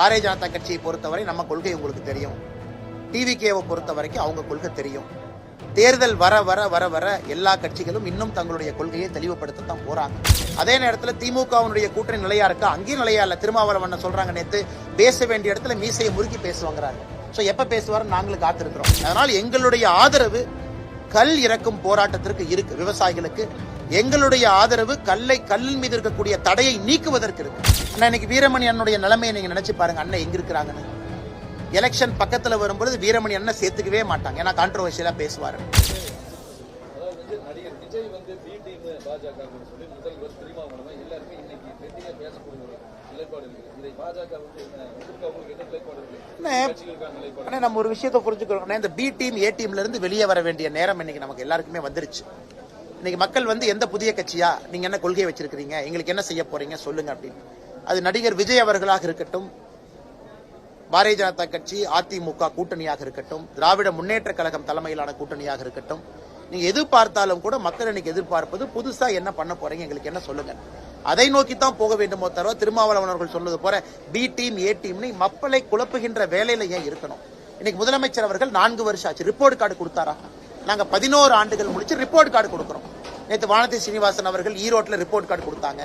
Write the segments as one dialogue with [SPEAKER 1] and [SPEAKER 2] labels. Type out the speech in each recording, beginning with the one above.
[SPEAKER 1] பாரதிய ஜனதா கட்சியை பொறுத்தவரை நம்ம கொள்கை உங்களுக்கு தெரியும். டிவிகேவை பொறுத்த வரைக்கும் அவங்க கொள்கை தெரியும். தேர்தல் வர வர வர வர எல்லா கட்சிகளும் இன்னும் தங்களுடைய கொள்கையை தெளிவுபடுத்தத்தான் போறாங்க. அதே நேரத்தில் திமுகவினுடைய கூட்டணி நிலையா இருக்கா? அங்கேயும் நிலையா இல்ல. திருமாவளவன் சொல்றாங்க நேற்று பேச வேண்டிய இடத்துல மீசையை முறுக்கி பேசுவாங்கிறாங்க ஸோ எப்ப பேசுவாரு நாங்களும் காத்திருக்கிறோம். அதனால் எங்களுடைய ஆதரவு கல் இறக்கும் போராட்டத்திற்கு இருக்கு. விவசாயிகளுக்கு எங்களுடைய ஆதரவு கல்லை கல்லின் மீது இருக்கக்கூடிய தடையை நீக்குவதற்கு இருக்கு. அண்ணா இன்னைக்கு வீரமணி அண்ணனுடைய நிலைமையை நீங்க நினைச்சு பாருங்க. அண்ணன் எங்க இருக்கிறாங்கன்னு. எலெக்ஷன் பக்கத்துல வரும்பொழுது வீரமணி அண்ணன் சேர்த்துக்கவே மாட்டாங்க. ஏன்னா கான்ட்ரவர்ஷியலா பேசுவாரு. நம்ம ஒரு விஷயத்தை புரிஞ்சுக்கிறோம் இந்த பி டீம் ஏ டீம்ல இருந்து வெளியே வர வேண்டிய நேரம் இன்னைக்கு நமக்கு எல்லாருக்குமே வந்துருச்சு. இன்னைக்கு மக்கள் வந்து எந்த புதிய கட்சியா? நீங்க என்ன கொள்கை வச்சிருக்கீங்க எங்களுக்கு என்ன செய்ய போறீங்க? சொல்லுங்க அப்படின்னு. அது நடிகர் விஜய் அவர்களாக இருக்கட்டும் பாரதிய ஜனதா கட்சி அதிமுக கூட்டணியாக இருக்கட்டும் திராவிட முன்னேற்ற கழகம் தலைமையிலான கூட்டணியாக இருக்கட்டும் நீங்க எதிர்பார்த்தாலும் கூட மக்கள் இன்னைக்கு எதிர்பார்ப்பது புதுசா என்ன பண்ண போறீங்க? எங்களுக்கு என்ன சொல்லுங்க? அதை நோக்கி தான் போக வேண்டுமோ தவிர திருமாவளவன் அவர்கள் சொன்னது போல பி டீம் ஏ டீம்னு மக்களை குழப்புகின்ற வேலையில ஏன் இருக்கணும்? இன்னைக்கு முதலமைச்சர் அவர்கள் நான்கு வருஷம் ஆச்சு. ரிப்போர்ட் கார்டு கொடுத்தாரா? நாங்க பதினோரு ஆண்டுகள் முடிச்சு ரிப்போர்ட் கார்டு கொடுக்குறோம். நேற்று வானதி சீனிவாசன் அவர்கள் ஈரோட்டில் ரிப்போர்ட் கார்டு கொடுத்தாங்க.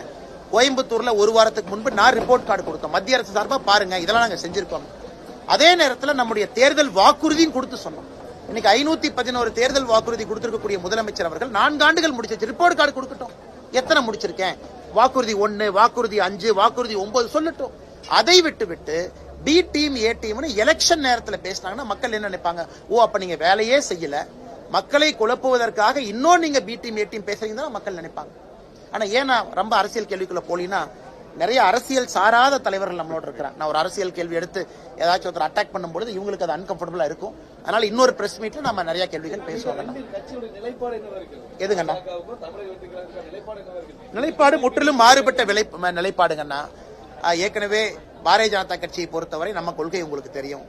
[SPEAKER 1] கோயம்புத்தூரில் ஒரு வாரத்துக்கு முன்பு நான் ரிப்போர்ட் கார்டு கொடுத்தோம். மத்திய அரசு சார்பாக பாருங்க இதெல்லாம் நாங்கள் செஞ்சிருக்கோம். அதே நேரத்தில் நம்முடைய தேர்தல் வாக்குறுதியும் கொடுத்து சொன்னோம். இன்னைக்கு ஐநூத்தி பதினோரு தேர்தல் வாக்குறுதி கொடுத்திருக்கக்கூடிய முதலமைச்சர் அவர்கள் நான்கு ஆண்டுகள் முடிச்சிருச்சு ரிப்போர்ட் கார்டு கொடுக்கட்டும். எத்தனை முடிச்சிருக்கேன்? வாக்குறுதி ஒன்று வாக்குறுதி அஞ்சு வாக்குறுதி ஒன்பது சொல்லட்டும். அதை விட்டு விட்டு பி டீம் ஏ டீம்னு எலெக்ஷன் நேரத்தில் பேசினாங்கன்னா மக்கள் என்ன நினைப்பாங்க? ஓ அப்போ நீங்கள் வேலையே செய்யல. மக்களை குழப்புவதற்காக இன்னும் நீங்க பி டீம் ஏ டீம் பேசுறீங்க தான் மக்கள் நினைப்பாங்க. ஆனா ஏன் நான் ரொம்ப அரசியல் கேள்விக்குள்ள போலினா நிறைய அரசியல் சாராத தலைவர்கள் நம்மளோட இருக்கிறாங்க. நான் ஒரு அரசியல் கேள்வி எடுத்து ஏதாச்சும் ஒருத்தர் அட்டாக் பண்ணும்பொழுது இவங்களுக்கு அது அன்கம்ஃபர்டபுளா இருக்கும். அதனால இன்னொரு பிரஸ் மீட்ல நம்ம நிறைய கேள்விகள் பேசுவாங்க எதுங்கண்ணா?
[SPEAKER 2] நிலைப்பாடு
[SPEAKER 1] முற்றிலும் மாறுபட்ட விலை நிலைப்பாடுங்கண்ணா. ஏற்கனவே பாரதிய ஜனதா கட்சியை பொறுத்தவரை நம்ம கொள்கை உங்களுக்கு தெரியும்.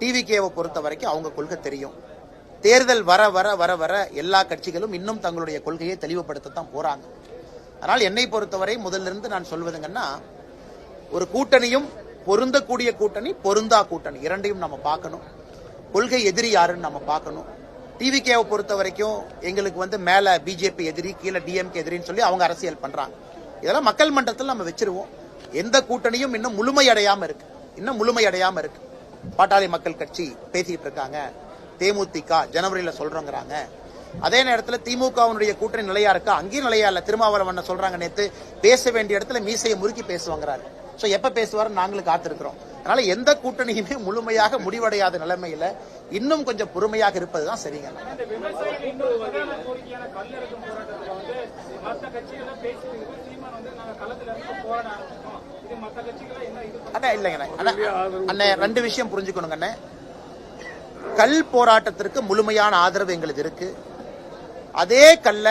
[SPEAKER 1] டிவிகேவை பொறுத்த வரைக்கும் அவங்க கொள்கை தெரியும். தேர்தல் வர வர வர வர எல்லா கட்சிகளும் இன்னும் தங்களுடைய கொள்கையை தெளிவுபடுத்தத்தான் போறாங்க. அதனால் என்னை பொறுத்தவரை முதலிருந்து நான் சொல்வதுங்கன்னா ஒரு கூட்டணியும் பொருந்தக்கூடிய கூட்டணி பொருந்தா கூட்டணி இரண்டையும் நம்ம பார்க்கணும். கொள்கை எதிரி யாருன்னு நம்ம பார்க்கணும். டிவிகேவை பொறுத்த வரைக்கும் எங்களுக்கு வந்து மேல பிஜேபி எதிரி கீழே டிஎம்கே எதிரின்னு சொல்லி அவங்க அரசியல் பண்றாங்க. இதெல்லாம் மக்கள் மன்றத்தில் நம்ம வச்சிருவோம். எந்த கூட்டணியும் இன்னும் முழுமையடையாம இருக்கு. இன்னும் முழுமையடையாம இருக்கு. பாட்டாளி மக்கள் கட்சி பேசிட்டு இருக்காங்க. தேமுதிக ஜனவரியில சொல்றோங்கிறாங்க. அதே நேரத்தில் திமுகவினுடைய கூட்டணி நிலையா இருக்கா? அங்கேயும் நிலையா இல்ல. திருமாவளவன் சொல்றாங்க நேத்து பேச வேண்டிய இடத்துல மீசையை முறுக்கி பேசுவாங்கிறாரு. சோ எப்ப பேசுவாரு? நாங்களும் காத்திருக்கிறோம். அதனால எந்த கூட்டணியுமே முழுமையாக முடிவடையாத நிலைமையில இன்னும் கொஞ்சம் பொறுமையாக சரிங்க.
[SPEAKER 3] கட்சிகளை என்ன இது
[SPEAKER 1] அண்ணா இல்லைங்கண்ணே அண்ணா. அண்ணே ரெண்டு விஷயம் புரிஞ்சுக்கணுங்க அண்ணே. கல் போராட்டத்திற்கு முழுமையான ஆதரவு எங்களுக்கு இருக்கு. அதே கல்ல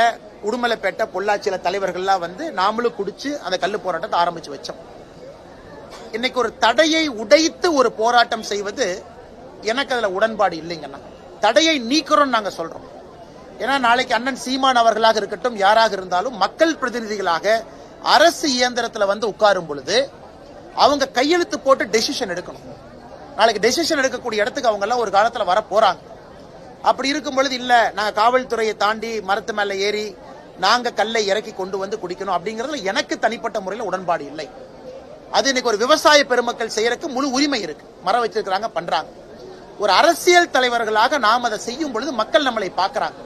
[SPEAKER 1] உடுமலைப்பேட்டை பொள்ளாச்சியில தலைவர்கள்லாம் வந்து நாமளும் குடிச்சு அந்த கல் போராட்டத்தை ஆரம்பிச்சு வச்சோம். இன்னைக்கு ஒரு தடையை உடைத்து ஒரு போராட்டம் செய்வது எனக்கு அதுல உடன்பாடு இல்லைங்கண்ணா தடையை நீக்கிறோம் நாங்க சொல்றோம். ஏன்னா நாளைக்கு அண்ணன் சீமான் அவர்களாக இருக்கட்டும் யாராக இருந்தாலும் மக்கள் பிரதிநிதிகளாக அரசு இயந்திரத்துல வந்து உட்காரும் பொழுது அவங்க கையெழுத்து போட்டு டெசிஷன் எடுக்கணும். நாளைக்கு டெசிஷன் எடுக்கக்கூடிய இடத்துக்கு அவங்க எல்லாம் ஒரு காலத்துல வர போறாங்க. அப்படி இருக்கும் பொழுது இல்ல நாங்க காவல்துறையை தாண்டி மரத்து மேல ஏறி நாங்க கல்லை இறக்கி கொண்டு வந்து குடிக்கணும். அப்படிங்கறதுல எனக்கு தனிப்பட்ட முறையில் உடன்பாடு இல்லை. அது இன்னைக்கு ஒரு விவசாய பெருமக்கள் செய்யறதுக்கு முழு உரிமை இருக்கு. மரம் வச்சிருக்கிறாங்க பண்றாங்க. ஒரு அரசியல் தலைவர்களாக நாம் அதை செய்யும் பொழுது மக்கள் நம்மளை பார்க்கறாங்க.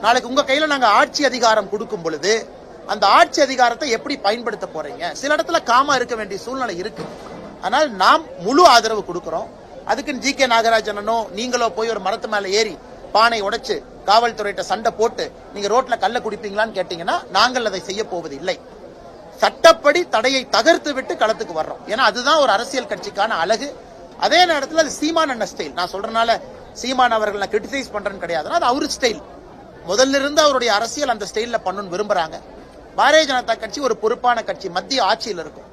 [SPEAKER 1] நாளைக்கு உங்க கையில நாங்க ஆட்சி அதிகாரம் கொடுக்கும் பொழுது அந்த ஆட்சி அதிகாரத்தை எப்படி பயன்படுத்த போறீங்க? சில இடத்துல காமா இருக்க வேண்டிய சூழ்நிலை இருக்கு. ஆனால் நாம் முழு ஆதரவு கொடுக்கிறோம். அதுக்குன்னு ஜி கே நாகராஜனோ நீங்களோ போய் ஒரு மரத்து மேலே ஏறி பானை உடைச்சு காவல்துறையிட்ட சண்டை போட்டு நீங்க ரோட்ல கல்ல குடிப்பீங்களான்னு கேட்டீங்கன்னா நாங்கள் அதை செய்ய போவது இல்லை சட்டப்படி தடையை தகர்த்து விட்டு களத்துக்கு வர்றோம். ஏன்னா அதுதான் ஒரு அரசியல் கட்சிக்கான அழகு. அதே நேரத்தில் அது சீமான் அண்ணன் ஸ்டைல் நான் சொல்றனால சீமான் அவர்கள் நான் கிரிட்டிசைஸ் பண்றேன்னு கிடையாது. அது அவரு ஸ்டைல் முதல்ல இருந்து அவருடைய அரசியல் அந்த ஸ்டைல்ல பண்ணணும்னு விரும்புறாங்க. பாரதிய ஜனதா கட்சி ஒரு பொறுப்பான கட்சி. மத்திய ஆட்சியில் இருக்கும்.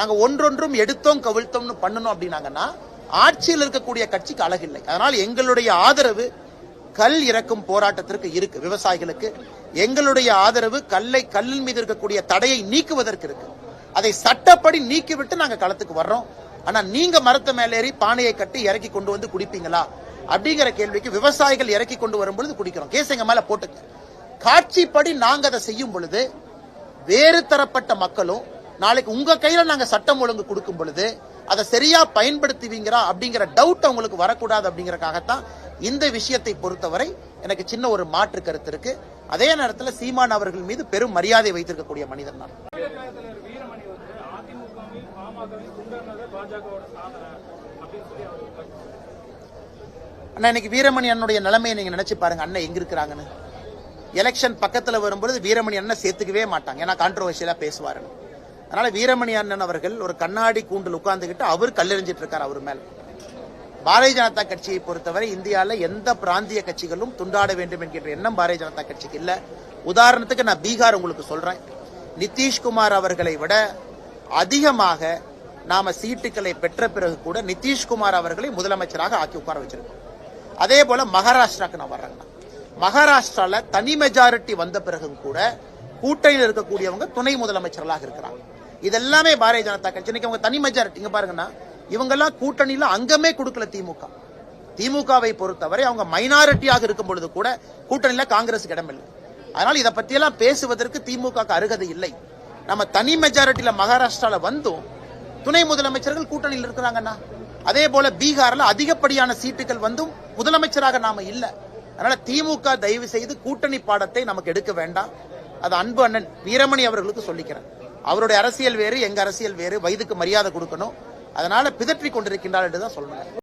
[SPEAKER 1] நாங்க ஒன்றொன்றும் எடுத்தோம் கவிழ்த்தோம்னு பண்ணணும் அப்படின்னாங்கன்னா ஆட்சியில் இருக்கக்கூடிய கட்சிக்கு அழகில்லை அதனால் எங்களுடைய ஆதரவு கல் இறக்கும் போராட்டத்திற்கு இருக்கு விவசாயிகளுக்கு. எங்களுடைய ஆதரவு கல்லை கல்லின் மீது இருக்கக்கூடிய தடையை நீக்குவதற்கு இருக்கு. அதை சட்டப்படி நீக்கிவிட்டு நாங்க களத்துக்கு வர்றோம். ஆனா நீங்க மரத்து மேலேறி பானையை கட்டி இறக்கி கொண்டு வந்து குடிப்பீங்களா? அப்படிங்கிற கேள்விக்கு விவசாயிகள் இறக்கி கொண்டு வரும்பொழுது குடிக்கிறோம். கேஸ் எங்க மேல போட்டு காட்சிப்படி நாங்க அதை செய்யும் பொழுது வேறு தரப்பட்ட மக்களும் நாளைக்கு உங்க கையில நாங்க சட்டம் ஒழுங்கு கொடுக்கும் பொழுது அதை சரியா பயன்படுத்துவீங்கிறா அப்படிங்கிற டவுட் உங்களுக்கு வரக்கூடாது அப்படிங்கறக்காகத்தான் இந்த விஷயத்தை பொறுத்தவரை எனக்கு சின்ன ஒரு மாற்று கருத்து இருக்கு. அதே நேரத்தில் சீமான் அவர்கள் மீது பெரும் மரியாதை வைத்திருக்கக்கூடிய மனிதன் நான். அண்ணா இன்னைக்கு வீரமணி அண்ணனுடைய நிலைமையை நீங்க நினைச்சு பாருங்க. அண்ணன் எங்க இருக்கிறாங்கன்னு. எலெக்ஷன் பக்கத்துல வரும்பொழுது வீரமணி அண்ணன் சேர்த்துக்கவே மாட்டாங்க. ஏன்னா கான்ட்ரவர்ஷியலா பேசுவாருன்னு. அதனால வீரமணி அண்ணன் அவர்கள் ஒரு கண்ணாடி கூண்டில் உட்கார்ந்துக்கிட்டு அவர் கல்லெறிஞ்சிட்டு இருக்கார் அவர் மேல. பாரதிய ஜனதா கட்சியை பொறுத்தவரை இந்தியாவில் எந்த பிராந்திய கட்சிகளும் துண்டாட வேண்டும் என்கின்ற எண்ணம் பாரதிய ஜனதா கட்சிக்கு இல்ல. உதாரணத்துக்கு நான் பீகார் உங்களுக்கு சொல்றேன். நிதிஷ்குமார் அவர்களை விட அதிகமாக நாம சீட்டுகளை பெற்ற பிறகு கூட நிதிஷ்குமார் அவர்களை முதலமைச்சராக ஆக்கி உட்கார வச்சிருக்கோம். அதே போல மகாராஷ்டிராக்கு நான் வர்றேங்க மகாராஷ்டிரால தனி மெஜாரிட்டி வந்த பிறகும் கூட கூட்டணியில் இருக்கக்கூடியவங்க துணை முதலமைச்சர்களாக இருக்கிறாங்க. இதெல்லாமே பாரதிய ஜனதா கட்சி. இன்னைக்கு அவங்க தனி மெஜாரிட்டி இங்க பாருங்கன்னா இவங்கெல்லாம் கூட்டணியில அங்கமே கொடுக்கல திமுக. திமுகவை பொறுத்தவரை அவங்க மைனாரிட்டியாக இருக்கும் பொழுது கூட கூட்டணியில காங்கிரஸுக்கு இடமில்லை அதனால இதை பத்தியெல்லாம் பேசுவதற்கு திமுக அருகதை இல்லை. நம்ம தனி மெஜாரிட்டியில மகாராஷ்டிரால வந்தும் துணை முதலமைச்சர்கள் கூட்டணியில் இருக்கிறாங்கண்ணா. அதே போல பீகார்ல அதிகப்படியான சீட்டுகள் வந்தும் முதலமைச்சராக நாம இல்ல. அதனால திமுக தயவு செய்து கூட்டணி பாடத்தை நமக்கு எடுக்க வேண்டாம். அது அன்பு அண்ணன் வீரமணி அவர்களுக்கு சொல்லிக்கிறேன். அவருடைய அரசியல் வேறு எங்க அரசியல் வேறு வயதுக்கு மரியாதை கொடுக்கணும். அதனால பிதற்றி கொண்டிருக்கின்றார் என்றுதான் சொல்லணும்.